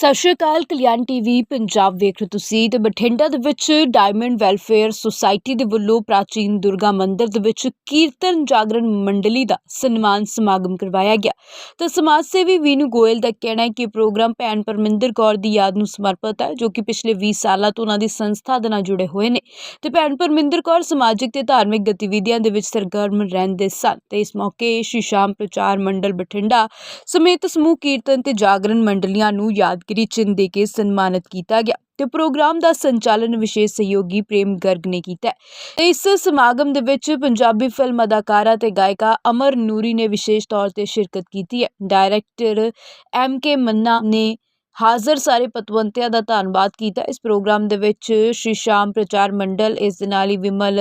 ਸਤਿ ਸ਼੍ਰੀ ਅਕਾਲ, ਕਲਿਆਣ ਟੀਵੀ, ਪੰਜਾਬ ਵੇਖ ਰਹੇ ਹੋ ਤੁਸੀਂ ਤੇ ਬਠਿੰਡਾ ਦੇ ਵਿੱਚ ਡਾਇਮੰਡ ਵੈਲਫੇਅਰ ਸੁਸਾਇਟੀ ਦੇ ਵੱਲੋਂ ਪ੍ਰਾਚੀਨ ਦੁਰਗਾ ਮੰਦਿਰ ਦੇ ਵਿੱਚ ਕੀਰਤਨ ਜਾਗਰਣ ਮੰਡਲੀ ਦਾ ਸਨਮਾਨ ਸਮਾਗਮ ਕਰਵਾਇਆ ਗਿਆ। ਤਾਂ ਸਮਾਜ ਸੇਵੀ ਵੀਨੂ ਗੋਇਲ ਦਾ ਕਹਿਣਾ ਹੈ ਕਿ ਇਹ ਪ੍ਰੋਗਰਾਮ ਭੈਣ ਪਰਮਿੰਦਰ ਕੌਰ ਦੀ ਯਾਦ ਨੂੰ ਸਮਰਪਿਤ ਹੈ, ਜੋ ਕਿ ਪਿਛਲੇ 20 ਸਾਲਾਂ ਤੋਂ ਉਹਨਾਂ ਦੀ ਸੰਸਥਾ ਦੇ ਨਾਲ ਜੁੜੇ ਹੋਏ ਨੇ। ਤੇ ਭੈਣ ਪਰਮਿੰਦਰ ਕੌਰ ਸਮਾਜਿਕ ਤੇ ਧਾਰਮਿਕ ਗਤੀਵਿਧੀਆਂ ਦੇ ਵਿੱਚ ਸਰਗਰਮ ਰਹਿੰਦੇ ਸਨ ਤੇ ਇਸ ਮੌਕੇ ਸ਼੍ਰੀ ਸ਼ਾਮ ਪ੍ਰਚਾਰ ਮੰਡਲ ਬਠਿੰਡਾ ਸਮੇਤ ਸਮੂਹ ਕੀਰਤਨ ਤੇ ਜਾਗਰਣ ਮੰਡਲੀਆਂ ਨੂੰ ਯਾਦ ਯਾਦਗਾਰੀ ਚਿੰਨ੍ਹ ਦੇ ਕੇ ਸਨਮਾਨਿਤ ਕੀਤਾ ਗਿਆ ਤੇ ਪ੍ਰੋਗਰਾਮ ਦਾ ਸੰਚਾਲਨ ਵਿਸ਼ੇਸ਼ ਸਹਿਯੋਗੀ ਪ੍ਰੇਮ ਗਰਗ ਨੇ ਕੀਤਾ ਤੇ ਇਸ ਸਮਾਗਮ ਦੇ ਵਿੱਚ ਪੰਜਾਬੀ ਫਿਲਮ ਅਦਾਕਾਰਾ ਤੇ ਗਾਇਕਾ ਅਮਰ ਨੂਰੀ ਨੇ ਵਿਸ਼ੇਸ਼ ਤੌਰ ਤੇ ਸ਼ਿਰਕਤ ਕੀਤੀ ਹੈ। ਡਾਇਰੈਕਟਰ ਐਮ ਕੇ ਮੰਨਾ ਨੇ ਹਾਜ਼ਰ ਸਾਰੇ ਪਤਵੰਤਿਆਂ ਦਾ ਧੰਨਵਾਦ ਕੀਤਾ। ਇਸ ਪ੍ਰੋਗਰਾਮ ਦੇ ਵਿੱਚ ਸ਼੍ਰੀ ਸ਼ਾਮ ਪ੍ਰਚਾਰ ਮੰਡਲ, ਇਸ ਦੇ ਨਾਲ ਹੀ ਵਿਮਲ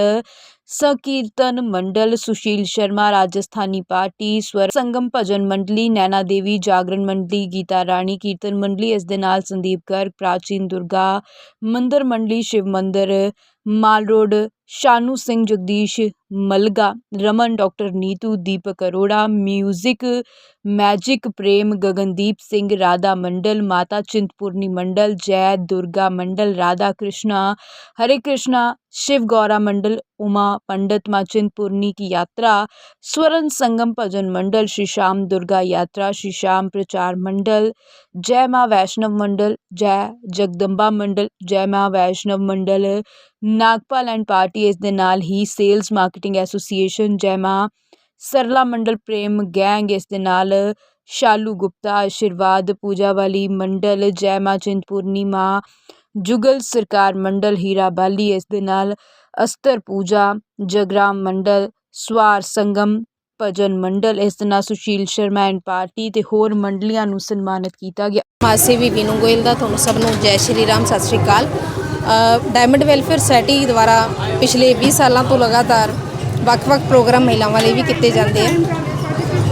ਸੰਕੀਰਤਨ ਮੰਡਲ, ਸੁਸ਼ੀਲ ਸ਼ਰਮਾ, ਰਾਜਸਥਾਨੀ ਪਾਰਟੀ, ਸਵਰ ਸੰਗਮ ਭਜਨ ਮੰਡਲੀ ਨੈਣਾ ਦੇਵੀ ਜਾਗਰਣ ਮੰਡਲੀ, ਗੀਤਾ ਰਾਣੀ ਕੀਰਤਨ ਮੰਡਲੀ, ਇਸ ਦੇ ਨਾਲ ਸੰਦੀਪ ਗਰਗ ਪ੍ਰਾਚੀਨ Durga Mandir Mandali, Shiv Mandir mall road Shanu Singh, Jagdish Malga, Raman doctor Neetu, Deepak Arora, music magic Prem Gagandeep Singh, Radha Mandal, Mata Chintpurni Mandal, जय दुर्गा मंडल, राधा कृष्णा, हरे कृष्णा, शिव गौरा मंडल, उमा पंडित, माँ चिंतपूर्णी की यात्रा, स्वर्ण संगम भजन मंडल, श्री श्याम दुर्गा यात्रा, श्री श्याम प्रचार मंडल, जय माँ वैष्णव मंडल, जय जगदम्बा मंडल, जय माँ वैष्णव मंडल ਨਾਗਪਾਲ ਐਂਡ ਪਾਰਟੀ ਇਸ ਦੇ ਨਾਲ ਹੀ sales marketing association, Jaima Sarla Mandal, Prem gang ਇਸ ਦੇ ਨਾਲ, ਸ਼ਾਲੂ ਗੁਪਤਾ ਆਸ਼ੀਰਵਾਦ ਪੂਜਾ ਵਾਲੀ ਮੰਡਲ, ਜੈਮਾ ਚਿੰਤ ਪੂਰਨਿਮਾ, ਜੁਗਲ ਸਰਕਾਰ ਮੰਡਲ, ਹੀਰਾ ਬਾਲੀ ਇਸ ਦੇ ਨਾਲ, ਅਸਤਰ ਪੂਜਾ, ਜਗਰਾਮ ਮੰਡਲ, ਸਵਾਰ ਸੰਗਮ, ਭਜਨ ਮੰਡਲ ਇਸ ਦੇ ਨਾਲ, ਸੁਸ਼ੀਲ ਸ਼ਰਮਾ ਐਂਡ ਪਾਰਟੀ ਤੇ ਹੋਰ ਮੰਡਲੀਆਂ ਨੂੰ ਸਨਮਾਨਿਤ ਕੀਤਾ ਗਿਆ। ਮਾਸੇਵੀ ਵਿਨੂ ਗੋਇਲ ਦਾ, ਤੁਹਾਨੂੰ ਸਭ ਨੂੰ ਜੈ ਸ਼੍ਰੀ ਰਾਮ, ਸਤਿ ਸ਼੍ਰੀ ਅਕਾਲ। ਡਾਇਮੰਡ ਵੈਲਫੇਅਰ ਸੋਸਾਇਟੀ ਦੁਆਰਾ ਪਿਛਲੇ 20 ਸਾਲਾਂ ਤੋਂ ਲਗਾਤਾਰ ਵੱਖ-ਵੱਖ ਪ੍ਰੋਗਰਾਮ ਮਹਿਲਾਵਾਂ ਲਈ ਵੀ ਕੀਤੇ ਜਾਂਦੇ ਆ।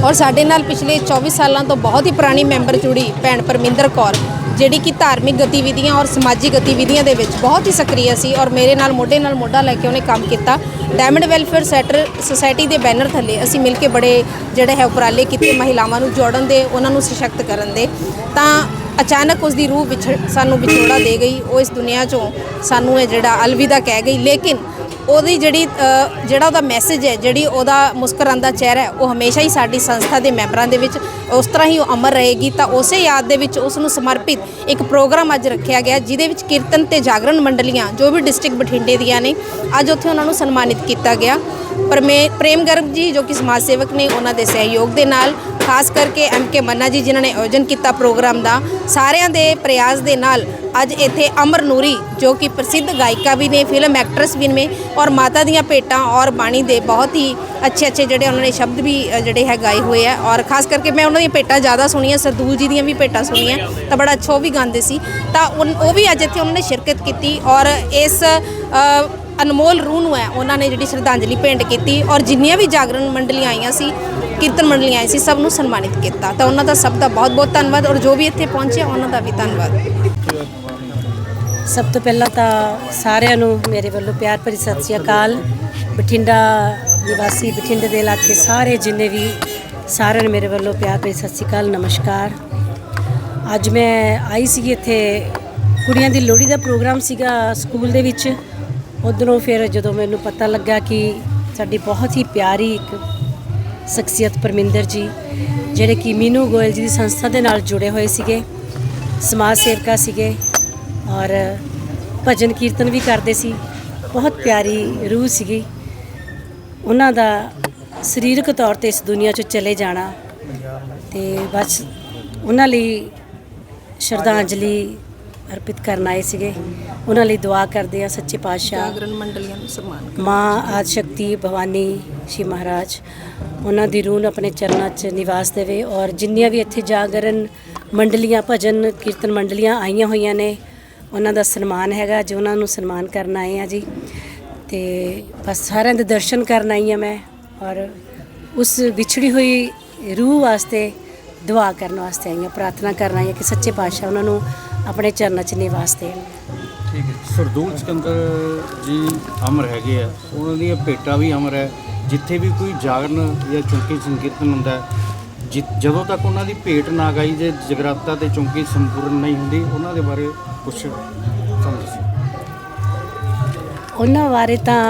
ਔਰ ਸਾਡੇ ਨਾਲ ਪਿਛਲੇ 24 ਸਾਲਾਂ ਤੋਂ ਬਹੁਤ ਹੀ ਪੁਰਾਣੀ ਮੈਂਬਰ ਜੁੜੀ ਭੈਣ ਪਰਮਿੰਦਰ ਕੌਰ, ਜਿਹੜੀ ਕਿ ਧਾਰਮਿਕ ਗਤੀਵਿਧੀਆਂ ਔਰ ਸਮਾਜਿਕ ਗਤੀਵਿਧੀਆਂ ਦੇ ਵਿੱਚ ਬਹੁਤ ਹੀ ਸਕਰੀय ਸੀ ਔਰ ਮੇਰੇ ਨਾਲ ਮੋਢੇ ਨਾਲ ਮੋਢਾ ਲੈ ਕੇ ਉਹਨੇ ਕੰਮ ਕੀਤਾ। ਡਾਇਮੰਡ ਵੈਲਫੇਅਰ ਸੈਟਰ ਸੁਸਾਇਟੀ ਦੇ ਬੈਨਰ ਥੱਲੇ ਅਸੀਂ ਮਿਲ ਕੇ ਬੜੇ ਜਿਹੜੇ ਹੈ ਉਪਰਾਲੇ ਕੀਤੇ ਮਹਿਲਾਵਾਂ ਨੂੰ ਜੋੜਨ ਦੇ, ਉਹਨਾਂ ਨੂੰ ਸਸ਼ਕਤ ਕਰਨ ਦੇ। ਤਾਂ ਅਚਾਨਕ ਉਸ ਦੀ ਰੂਹ ਵਿਛੜ ਸਾਨੂੰ ਵਿਛੋੜਾ ਦੇ ਗਈ, ਉਹ ਇਸ ਦੁਨੀਆ 'ਚੋਂ ਸਾਨੂੰ ਇਹ ਜਿਹੜਾ ਅਲਵਿਦਾ ਕਹਿ ਗਈ। ਲੇਕਿਨ ਉਹਦੀ ਜਿਹੜੀ ਜਿਹੜਾ ਉਹਦਾ ਮੈਸੇਜ ਹੈ, ਜਿਹੜੀ ਉਹਦਾ ਮੁਸਕਰਾਉਂਦਾ ਚਿਹਰਾ ਹੈ, ਉਹ ਹਮੇਸ਼ਾ ਹੀ ਸਾਡੀ ਸੰਸਥਾ ਦੇ ਮੈਂਬਰਾਂ ਦੇ ਵਿੱਚ, ਉਸ ਤਰ੍ਹਾਂ ਹੀ ਉਹ ਅਮਰ ਰਹੇਗੀ। ਤਾਂ ਉਸੇ ਯਾਦ ਦੇ ਵਿੱਚ ਉਸ ਨੂੰ ਸਮਰਪਿਤ ਇੱਕ ਪ੍ਰੋਗਰਾਮ ਅੱਜ ਰੱਖਿਆ ਗਿਆ, ਜਿਹਦੇ ਵਿੱਚ ਕੀਰਤਨ ਤੇ ਜਾਗਰਣ ਮੰਡਲੀਆਂ, ਜੋ ਵੀ ਡਿਸਟ੍ਰਿਕਟ ਬਠਿੰਡੇ ਦੀਆਂ ਨੇ, ਅੱਜ ਉੱਥੇ ਉਹਨਾਂ ਨੂੰ ਸਨਮਾਨਿਤ ਕੀਤਾ ਗਿਆ। ਪਰਮੇ ਪ੍ਰੇਮ ਗਰਗ ਜੀ, ਜੋ ਕਿ ਸਮਾਜ ਸੇਵਕ ਨੇ, ਉਹਨਾਂ ਦੇ ਸਹਿਯੋਗ ਦੇ ਨਾਲ, ਖਾਸ ਕਰਕੇ ਐਮ ਕੇ ਮੰਨਾ ਜੀ, ਜਿਨ੍ਹਾਂ ਨੇ ਆਯੋਜਨ ਕੀਤਾ ਪ੍ਰੋਗਰਾਮ ਦਾ, ਸਾਰਿਆਂ ਦੇ ਪ੍ਰਯਾਸ ਦੇ ਨਾਲ ਅੱਜ ਇੱਥੇ ਅਮਰ ਨੂਰੀ, ਜੋ ਕਿ ਪ੍ਰਸਿੱਧ ਗਾਇਕਾ ਵੀ ਨੇ, ਫਿਲਮ ਐਕਟਰਸ ਵੀ ਨੇ, ਔਰ ਮਾਤਾ ਦੀਆਂ ਭੇਟਾਂ ਔਰ ਬਾਣੀ ਦੇ ਬਹੁਤ ਹੀ ਅੱਛੇ ਅੱਛੇ ਜਿਹੜੇ ਉਹਨਾਂ ਨੇ ਸ਼ਬਦ ਵੀ ਜਿਹੜੇ ਹੈ ਗਾਏ ਹੋਏ ਆ ਔਰ ਖਾਸ ਕਰਕੇ ਮੈਂ ਉਹਨਾਂ ਦੀਆਂ ਭੇਟਾਂ ਜ਼ਿਆਦਾ ਸੁਣੀਆਂ ਸਰਦੂਲ ਜੀ ਦੀਆਂ ਵੀ ਭੇਟਾਂ ਸੁਣੀਆਂ, ਤਾਂ ਬੜਾ ਅੱਛਾ ਉਹ ਵੀ ਗਾਉਂਦੇ ਸੀ, ਤਾਂ ਉਨ- ਉਹ ਵੀ ਅੱਜ ਇੱਥੇ ਉਹਨਾਂ ਨੇ ਸ਼ਿਰਕਤ ਕੀਤੀ, ਔਰ ਇਸ ਅਨਮੋਲ ਰੂਹ ਨੂੰ ਹੈ। ਉਹਨਾਂ ਨੇ ਜਿਹੜੀ ਸ਼ਰਧਾਂਜਲੀ ਭੇਂਟ ਕੀਤੀ ਔਰ ਜਿੰਨੀਆਂ ਵੀ ਜਾਗਰਣ ਮੰਡਲੀਆਂ ਆਈਆਂ ਸੀ, ਕੀਰਤਨ ਮੰਡਲੀਆਂ ਆਈ ਸੀ, ਸਭ ਨੂੰ ਸਨਮਾਨਿਤ ਕੀਤਾ। ਤਾਂ ਉਹਨਾਂ ਦਾ ਸਭ ਦਾ ਬਹੁਤ ਬਹੁਤ ਧੰਨਵਾਦ ਔਰ ਜੋ ਵੀ ਇੱਥੇ ਪਹੁੰਚੇ ਉਹਨਾਂ ਦਾ ਵੀ ਧੰਨਵਾਦ। ਸਭ ਤੋਂ ਪਹਿਲਾਂ ਤਾਂ ਸਾਰਿਆਂ ਨੂੰ ਮੇਰੇ ਵੱਲੋਂ ਪਿਆਰ ਭਰੀ ਸਤਿ ਸ਼੍ਰੀ ਅਕਾਲ। ਬਠਿੰਡਾ ਨਿਵਾਸੀ, ਬਠਿੰਡੇ ਦੇ ਇਲਾਕੇ ਸਾਰੇ ਜਿੰਨੇ ਵੀ ਸਾਰਿਆਂ ਨੂੰ ਮੇਰੇ ਵੱਲੋਂ ਪਿਆਰ ਭਰੀ ਸਤਿ ਸ਼੍ਰੀ ਅਕਾਲ, ਨਮਸਕਾਰ। ਅੱਜ ਮੈਂ ਆਈ ਸੀ ਇੱਥੇ ਕੁੜੀਆਂ ਦੀ ਲੋਹੜੀ ਦਾ ਪ੍ਰੋਗਰਾਮ ਸੀਗਾ ਸਕੂਲ ਦੇ ਵਿੱਚ। ਉਧਰੋਂ ਫਿਰ ਜਦੋਂ ਮੈਨੂੰ ਪਤਾ ਲੱਗਾ ਕਿ ਸਾਡੀ ਬਹੁਤ ਹੀ ਪਿਆਰੀ ਇੱਕ ਸ਼ਖਸੀਅਤ ਪਰਮਿੰਦਰ ਜੀ, ਜਿਹੜੇ ਕਿ ਮੀਨੂ ਗੋਇਲ ਜੀ ਦੀ ਸੰਸਥਾ ਦੇ ਨਾਲ ਜੁੜੇ ਹੋਏ ਸੀਗੇ, ਸਮਾਜ ਸੇਵਕਾ ਸੀਗੇ ਔਰ ਭਜਨ ਕੀਰਤਨ ਵੀ ਕਰਦੇ ਸੀ। ਬਹੁਤ ਪਿਆਰੀ ਰੂਹ ਸੀਗੀ। ਉਹਨਾਂ ਦਾ ਸਰੀਰਕ ਤੌਰ ਤੇ ਇਸ ਦੁਨੀਆ 'ਚੋਂ ਚਲੇ ਜਾਣਾ ਤੇ ਬਸ ਉਹਨਾਂ ਲਈ ਸ਼ਰਧਾਂਜਲੀ ਅਰਪਿਤ ਕਰਨ ਆਏ ਸੀਗੇ। ਉਹਨਾਂ ਲਈ ਦੁਆ ਕਰਦੇ ਆ ਸੱਚੇ ਪਾਤਸ਼ਾਹ। ਜਾਗਰਣ ਮੰਡਲੀਆਂ ਨੂੰ ਸਨਮਾਨ ਮਾਂ ਆਦਿ ਸ਼ਕਤੀ ਭਵਾਨੀ ਸ਼੍ਰੀ ਮਹਾਰਾਜ ਉਹਨਾਂ ਦੀ ਰੂਹ ਨੂੰ ਆਪਣੇ ਚਰਨਾਂ 'ਚ ਨਿਵਾਸ ਦੇਵੇ ਔਰ ਜਿੰਨੀਆਂ ਵੀ ਇੱਥੇ ਜਾਗਰਨ ਮੰਡਲੀਆਂ ਭਜਨ ਕੀਰਤਨ ਮੰਡਲੀਆਂ ਆਈਆਂ ਹੋਈਆਂ ਨੇ ਉਹਨਾਂ ਦਾ ਸਨਮਾਨ ਹੈਗਾ ਜੋ ਉਹਨਾਂ ਨੂੰ ਸਨਮਾਨ ਕਰਨ ਆਏ ਆ ਜੀ। ਤੇ ਬਸ ਸਾਰਿਆਂ ਦੇ ਦਰਸ਼ਨ ਕਰਨ ਆਈ ਆ ਮੈਂ ਔਰ ਉਸ ਵਿਛੜੀ ਹੋਈ ਰੂਹ ਵਾਸਤੇ ਦੁਆ ਕਰਨ ਵਾਸਤੇ ਆਈ ਹਾਂ ਪ੍ਰਾਰਥਨਾ ਕਰਨ ਆਈ ਹਾਂ ਕਿ ਸੱਚੇ ਪਾਤਸ਼ਾਹ ਉਹਨਾਂ ਨੂੰ ਆਪਣੇ ਚਰਨਾਂ 'ਚ ਨਿਵਾਸ ਦੇਣ। ਠੀਕ ਹੈ। ਸਰਦੂਲ ਸਿਕੰਦਰ ਜੀ ਅਮਰ ਹੈਗੇ ਆ। ਉਹਨਾਂ ਦੀਆਂ ਭੇਟਾਂ ਵੀ ਅਮਰ ਹੈ। ਜਿੱਥੇ ਵੀ ਕੋਈ ਜਾਗਰਣ ਜਾਂ ਚੁੰਕੀ ਸੰਕੀਰਤਨ ਹੁੰਦਾ ਜਦੋਂ ਤੱਕ ਉਹਨਾਂ ਦੀ ਭੇਟ ਨਾ ਗਾਈ ਜੇ ਜਗਰਾਤਾ ਤੇ ਚੌਂਕੀ ਸੰਪੂਰਨ ਨਹੀਂ ਹੁੰਦੀ ਉਹਨਾਂ ਦੇ ਬਾਰੇ ਕੁਝ ਉਹਨਾਂ ਬਾਰੇ ਤਾਂ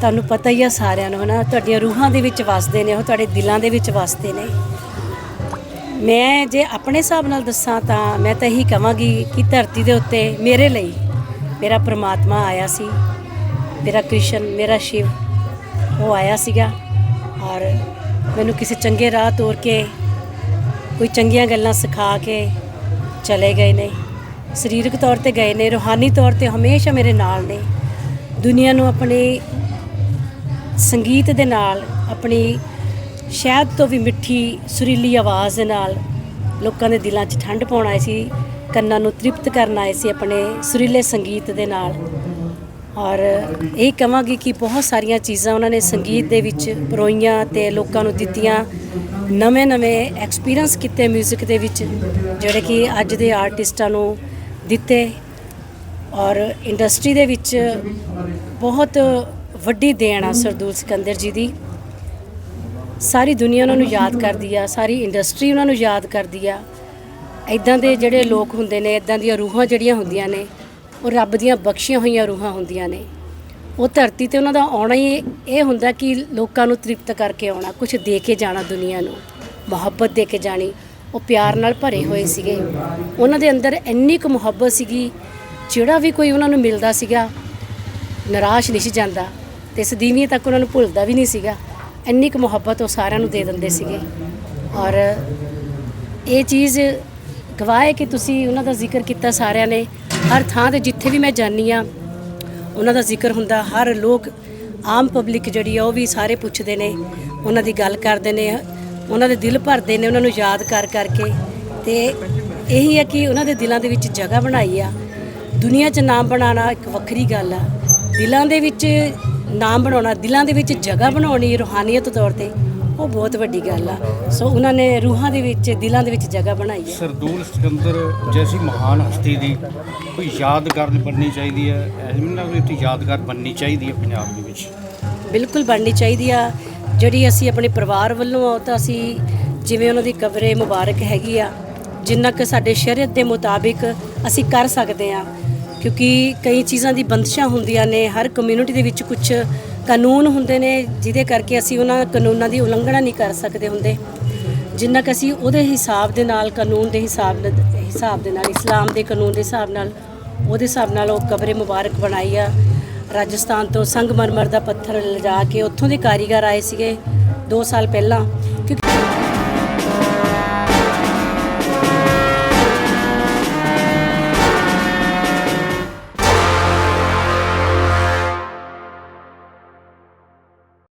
ਤੁਹਾਨੂੰ ਪਤਾ ਹੀ ਆ ਸਾਰਿਆਂ ਨੂੰ ਹਨਾ? ਤੁਹਾਡੀਆਂ ਰੂਹਾਂ ਦੇ ਵਿੱਚ ਵਸਦੇ ਨੇ ਉਹ ਤੁਹਾਡੇ ਦਿਲਾਂ ਦੇ ਵਿੱਚ ਵਸਦੇ ਨੇ। ਮੈਂ ਜੇ ਆਪਣੇ ਹਿਸਾਬ ਨਾਲ ਦੱਸਾਂ ਤਾਂ ਮੈਂ ਤਾਂ ਇਹੀ ਕਹਾਂਗੀ ਕਿ ਧਰਤੀ ਦੇ ਉੱਤੇ ਮੇਰੇ ਲਈ ਮੇਰਾ ਪ੍ਰਮਾਤਮਾ ਆਇਆ ਸੀ, ਮੇਰਾ ਕ੍ਰਿਸ਼ਨ, ਮੇਰਾ ਸ਼ਿਵ, ਉਹ ਆਇਆ ਸੀਗਾ ਔਰ ਮੈਨੂੰ ਕਿਸੇ ਚੰਗੇ ਰਾਹ ਤੋਰ ਕੇ, ਕੋਈ ਚੰਗੀਆਂ ਗੱਲਾਂ ਸਿਖਾ ਕੇ ਚਲੇ ਗਏ ਨੇ। ਸਰੀਰਕ ਤੌਰ ਤੇ ਗਏ ਨੇ, ਰੂਹਾਨੀ ਤੌਰ ਤੇ ਹਮੇਸ਼ਾ ਮੇਰੇ ਨਾਲ ਨੇ। ਦੁਨੀਆ ਨੂੰ ਆਪਣੇ ਸੰਗੀਤ ਦੇ ਨਾਲ, ਆਪਣੀ ਸ਼ਹਿਦ ਤੋਂ ਵੀ ਮਿੱਠੀ, ਸੁਰੀਲੀ ਆਵਾਜ਼ ਦੇ ਨਾਲ ਲੋਕਾਂ ਦੇ ਦਿਲਾਂ 'ਚ ਠੰਡ ਪਾਉਣ ਆਏ ਸੀ, ਕੰਨਾਂ ਨੂੰ ਤ੍ਰਿਪਤ ਕਰਨ ਆਏ ਸੀ ਆਪਣੇ ਸੁਰੀਲੇ ਸੰਗੀਤ ਦੇ ਨਾਲ। ਔਰ ਇਹ ਕਹਾਂਗੀ ਕਿ ਬਹੁਤ ਸਾਰੀਆਂ ਚੀਜ਼ਾਂ ਉਹਨਾਂ ਨੇ ਸੰਗੀਤ ਦੇ ਵਿੱਚ ਪਰੋਈਆਂ ਤੇ ਲੋਕਾਂ ਨੂੰ ਦਿੱਤੀਆਂ, ਨਵੇਂ-ਨਵੇਂ ਐਕਸਪੀਰੀਅੰਸ ਕੀਤੇ 뮤직 ਦੇ ਵਿੱਚ, ਜਿਹੜੇ ਕਿ ਅੱਜ ਦੇ ਆਰਟਿਸਟਾਂ ਨੂੰ ਦਿੱਤੇ। ਔਰ ਇੰਡਸਟਰੀ ਦੇ ਵਿੱਚ ਬਹੁਤ ਵੱਡੀ ਦੇਣ ਆ ਸਰਦੂਲ ਸਿਕੰਦਰ ਜੀ ਦੀ। ਸਾਰੀ ਦੁਨੀਆ ਉਹਨਾਂ ਨੂੰ ਯਾਦ ਕਰਦੀ ਆ, ਸਾਰੀ ਇੰਡਸਟਰੀ ਉਹਨਾਂ ਨੂੰ ਯਾਦ ਕਰਦੀ ਆ। ਇਦਾਂ ਦੇ ਜਿਹੜੇ ਲੋਕ ਹੁੰਦੇ ਨੇ ਇਦਾਂ ਦੀਆਂ ਰੂਹਾਂ ਜਿਹੜੀਆਂ ਹੁੰਦੀਆਂ ਨੇ, ਉਹ ਰੱਬ ਦੀਆਂ ਬਖਸ਼ੀਆਂ ਹੋਈਆਂ ਰੂਹਾਂ ਹੁੰਦੀਆਂ ਨੇ। ਉਹ ਧਰਤੀ ਤੇ ਉਹਨਾਂ ਦਾ ਆਉਣਾ ਹੀ ਇਹ ਹੁੰਦਾ ਕਿ ਲੋਕਾਂ ਨੂੰ ਤ੍ਰਿਪਤ ਕਰਕੇ ਆਉਣਾ ਕੁਝ ਦੇ ਕੇ ਜਾਣਾ ਦੁਨੀਆ ਨੂੰ। ਮੁਹੱਬਤ ਦੇ ਕੇ ਜਾਣੀ। ਉਹ ਪਿਆਰ ਨਾਲ ਭਰੇ ਹੋਏ ਸੀਗੇ। ਉਹਨਾਂ ਦੇ ਅੰਦਰ ਇੰਨੀ ਕੁ ਮੁਹੱਬਤ ਸੀਗੀ, ਜਿਹੜਾ ਵੀ ਕੋਈ ਉਹਨਾਂ ਨੂੰ ਮਿਲਦਾ ਸੀਗਾ, ਨਿਰਾਸ਼ ਨਹੀਂ ਸੀ ਜਾਂਦਾ ਤੇ ਸਦੀਵੀਆਂ ਤੱਕ ਉਹਨਾਂ ਨੂੰ ਭੁੱਲਦਾ ਵੀ ਨਹੀਂ ਸੀਗਾ। ਇੰਨੀ ਕੁ ਮੁਹੱਬਤ ਉਹ ਸਾਰਿਆਂ ਨੂੰ ਦੇ ਦਿੰਦੇ ਸੀਗੇ। ਔਰ ਇਹ ਚੀਜ਼ ਗਵਾਹ ਹੈ ਕਿ ਤੁਸੀਂ ਉਹਨਾਂ ਦਾ ਜ਼ਿਕਰ ਕੀਤਾ ਸਾਰਿਆਂ ਨੇ। ਹਰ ਥਾਂ ਤੇ ਜਿੱਥੇ ਵੀ ਮੈਂ ਜਾਨੀ ਆ ਉਹਨਾਂ ਦਾ ਜ਼ਿਕਰ ਹੁੰਦਾ। ਹਰ ਲੋਕ, ਆਮ ਪਬਲਿਕ ਜਿਹੜੀ ਆ ਉਹ ਵੀ ਸਾਰੇ ਪੁੱਛਦੇ ਨੇ, ਉਹਨਾਂ ਦੀ ਗੱਲ ਕਰਦੇ ਨੇ, ਉਹਨਾਂ ਦੇ ਦਿਲ ਭਰਦੇ ਨੇ, ਉਹਨਾਂ ਨੂੰ ਯਾਦ ਕਰ ਕਰਕੇ। ਤੇ ਇਹੀ ਹੈ ਕਿ ਉਹਨਾਂ ਦੇ ਦਿਲਾਂ ਦੇ ਵਿੱਚ ਜਗ੍ਹਾ ਬਣਾਈ ਆ। ਦੁਨੀਆ 'ਚ ਨਾਮ ਬਣਾਉਣਾ ਇੱਕ ਵੱਖਰੀ ਗੱਲ ਆ। ਦਿਲਾਂ ਦੇ ਵਿੱਚ ਨਾਮ ਬਣਾਉਣਾ ਦਿਲਾਂ ਦੇ ਵਿੱਚ ਜਗ੍ਹਾ ਬਣਾਉਣੀ ਰੂਹਾਨੀਅਤ ਤੌਰ ਤੇ ਉਹ ਬਹੁਤ ਵੱਡੀ ਗੱਲ ਆ। ਸੋ ਉਹਨਾਂ ਨੇ ਰੂਹਾਂ ਦੇ ਵਿੱਚ ਦਿਲਾਂ ਦੇ ਵਿੱਚ ਜਗ੍ਹਾ ਬਣਾਈ ਹੈ ਸਰਦੂਲ ਸਿਕੰਦਰ ਜੈਸੀ ਮਹਾਨ ਹਸਤੀ ਦੀ ਕੋਈ ਯਾਦਗਾਰ ਬਣਨੀ ਚਾਹੀਦੀ ਹੈ ਇੱਥੇ ਯਾਦਗਾਰ ਬਣਨੀ ਚਾਹੀਦੀ ਹੈ ਪੰਜਾਬ ਦੇ ਵਿੱਚ? ਬਿਲਕੁਲ ਬਣਨੀ ਚਾਹੀਦੀ ਆ। ਜਿਹੜੀ ਅਸੀਂ ਆਪਣੇ ਪਰਿਵਾਰ ਵੱਲੋਂ ਆ ਤਾਂ ਅਸੀਂ ਜਿਵੇਂ ਉਹਨਾਂ ਦੀ ਕਬਰੇ ਮੁਬਾਰਕ ਹੈਗੀ ਆ ਜਿੰਨਾ ਕਿ ਸਾਡੇ ਸ਼ਰੀਅਤ ਦੇ ਮੁਤਾਬਿਕ ਅਸੀਂ ਕਰ ਸਕਦੇ ਆ ਕਿਉਂਕਿ ਕਈ ਚੀਜ਼ਾਂ ਦੀ ਬੰਦਸ਼ਾਂ ਹੁੰਦੀਆਂ ਨੇ, ਹਰ ਕਮਿਊਨਿਟੀ ਦੇ ਵਿੱਚ ਕੁਝ ਕਾਨੂੰਨ ਹੁੰਦੇ ਨੇ, ਜਿਹਦੇ ਕਰਕੇ ਅਸੀਂ ਉਹਨਾਂ ਕਾਨੂੰਨਾਂ ਦੀ ਉਲੰਘਣਾ ਨਹੀਂ ਕਰ ਸਕਦੇ ਹੁੰਦੇ। ਜਿੰਨਾ ਕਿ ਅਸੀਂ ਉਹਦੇ ਹਿਸਾਬ ਦੇ ਨਾਲ, ਕਾਨੂੰਨ ਦੇ ਹਿਸਾਬ ਹਿਸਾਬ ਦੇ ਨਾਲ, ਇਸਲਾਮ ਦੇ ਕਾਨੂੰਨ ਦੇ ਹਿਸਾਬ ਨਾਲ, ਉਹਦੇ ਹਿਸਾਬ ਨਾਲ ਉਹ ਕਬਰੇ ਮੁਬਾਰਕ ਬਣਾਈ ਆ। ਰਾਜਸਥਾਨ ਤੋਂ ਸੰਗਮਰਮਰ ਦਾ ਪੱਥਰ ਲਿਜਾ ਕੇ ਉੱਥੋਂ ਦੇ ਕਾਰੀਗਰ ਆਏ ਸੀਗੇ 2 ਸਾਲ ਪਹਿਲਾਂ।